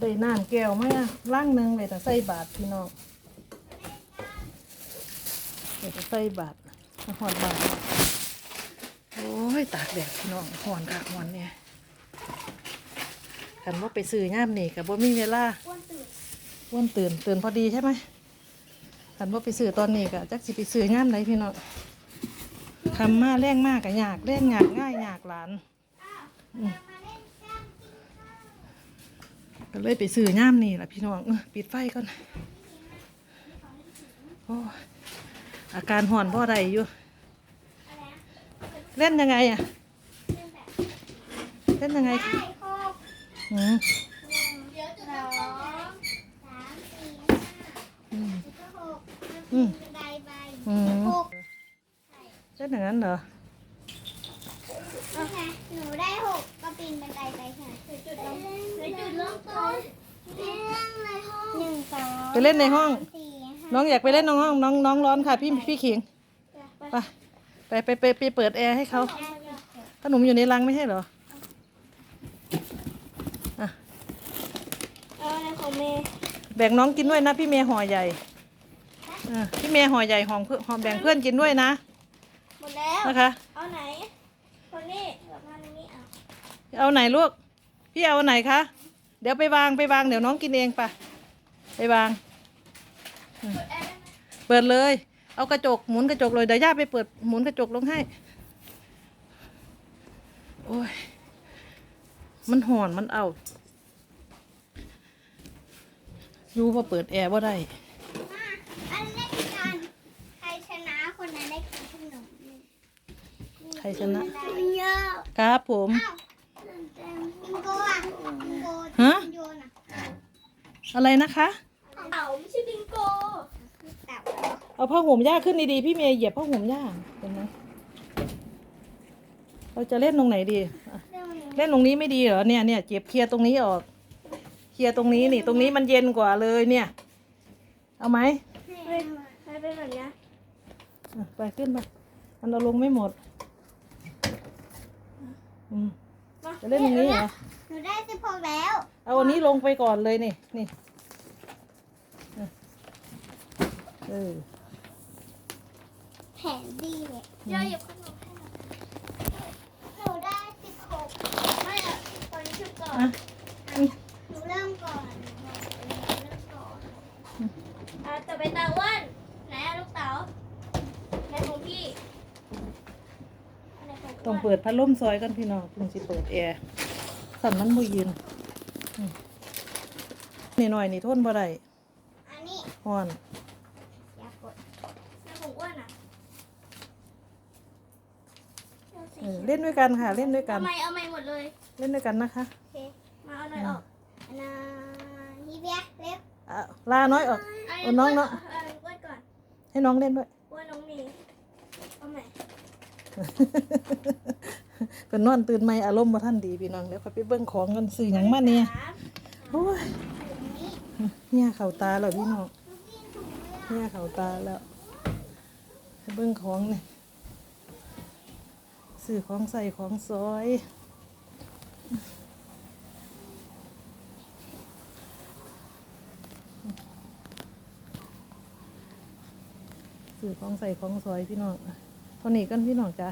ได้น้ำแก้วมาล่างหนึ่งเลยแต่ใส่บาทพี่น้องเดี๋ยวจะใส่บาทหอดบาทโอ้ย ตากแดดพี่น้องหอนคักหอนเนี่ยกันว่าไปซื้อย่ามนี่กับว่มีเวลาว่นตื่นตื่นพอดีใช่ไหมขันว่าไปซื้อตอนนี้กะจักสิไปซื้องานไหนพี่น้องทำมาแรงมากกะยากแรงยากง่ายยากหลานอ ก็เลยไปซื้องามนี่แหละพี่น้องเอ้อปิดไฟก่อนโอ้ยอาการห่อนพ่อใดอยู่อะไรนะเล่นยังไงอะเรื่องแบบเล่นยังไงได้หกอืมหนึ่งเดี๋ยวจะสองสามสี่อืมห้าหกอืมบันไดไปอืมหกเล่นอย่างนั้นเหรอนี่ไงหนูได้หกก็ปีนบันไดไปค่ะคือจุดลงคือจุดเริ่มต้นเล่นในห้องหนึ่งสอง ไป เล่นในห้องสามสี่ห้าน้องอยากไปเล่นน้องห้องน้องน้องร้อนค่ะ พี่พี่ขิงไปไปไปไปไปเปิดแอร์ให้เขาขนมอยู่ในรังไม่ใช่เหรออะเอาในของเมย์แบ่งน้องกินด้วยนะ พี่เมย์ห่อใหญ่อะพี่เมย์ห่อใหญ่ห่อเพื่อนห่อแบ่งเพื่อนกินด้วยนะหมดแล้ว นะคะ เอาไหนคนนี้กับมาตรงนี้เอาเอาไหนลูก พี่เอาไหนคะ เดี๋ยวไปวางไปวางเดี๋ยวน้องกินเองปะไปวางอืม เปิดเลย เอากระจกหมุนกระจกเลยเดี๋ยวย่าไปเปิดหมุนกระจกลงให้ โอ้ย มันห่อนมันเอาอยู่พอเปิดแอร์ว่าได้มาอันเล่นกันใครชนะคนนั้นได้กินขนมใครชนะ เยอะ ครับผมอ้าวบิงโกอะบิงโกฮะโยนอะอะไรนะคะ เต่าไม่ใช่บิงโกเต่า เอาผ้าห่มย่าขึ้นดีๆพี่เมย์เหยียบผ้าห่มย่าเห็นไหมเราจะเล่นตรงไหนดีอะเรื่องนี้เล่นตรงนี้ไม่ดีเหรอเนี่ยเนี่ยเจ็บเคลียร์ตรงนี้ออก เคลียร์ตรงนี้นี่ ตรงนี้มันเย็นกว่าเลยเนี่ย เอาไหมให้ให้เป็นแบบนี้อะไปขึ้นไปมันเอาลงไม่หมด อืม จะเล่นตรงนี้เหรอ หนูได้สิบหกแล้ว เอาอันนี้ลงไปก่อนเลยนี่ นี่อะเออ แผนดีเลยเยอะหยิบขนมให้หน่อยหนูได้สิบหกไม่อะตอนนี้ชุดก่อนอะ หนูเริ่มก่อนหนูเริ่มก่อนอะต่อไปตาอ้วนไหนอะลูกเต๋าไหนของพี่อันไหนของต้องเปิดพัดลมซอยกันพี่น้องถึงสิเปิดแอร์สั่นมันบ่ยืนอืมนี่หน่อยนี่ทนบ่ได้อันนี้ ฮ้อน อย่ากดไหนของอ้วนอะ เอาสิเออเล่นด้วยกันค่ะ เล่นด้วยกัเอาน ไม่เอาไม่หมดเลยเล่นด้วยกันนะคะโอเคมาเอาหน่อยออกอันนาฮีเบียเล็บอะลาน้อยออก เอาน้องเนอะ เอากล้วยก่อนให้น้องเล่นด้วยกล้วยน้องมีเอาใหม่เป็นนอนตื่นไม่อารมณ์มาท่านดีพี่น้องเดี๋ยวเขาไปเบิ้งของกันซื้อหยังมาเนี่ยสามโอ้ยถุงนี้เนี่ยเข่าตาแล้วพี่น้องลูกพี่ถุงเลยเนี่ยเข่าตาแล้วไปเบิ้งของเนี่ย ซื้อของใส่ของซอยซื้อของใส่ของซอยพี่น้องเท่านี้กันพี่น้องจ้ะ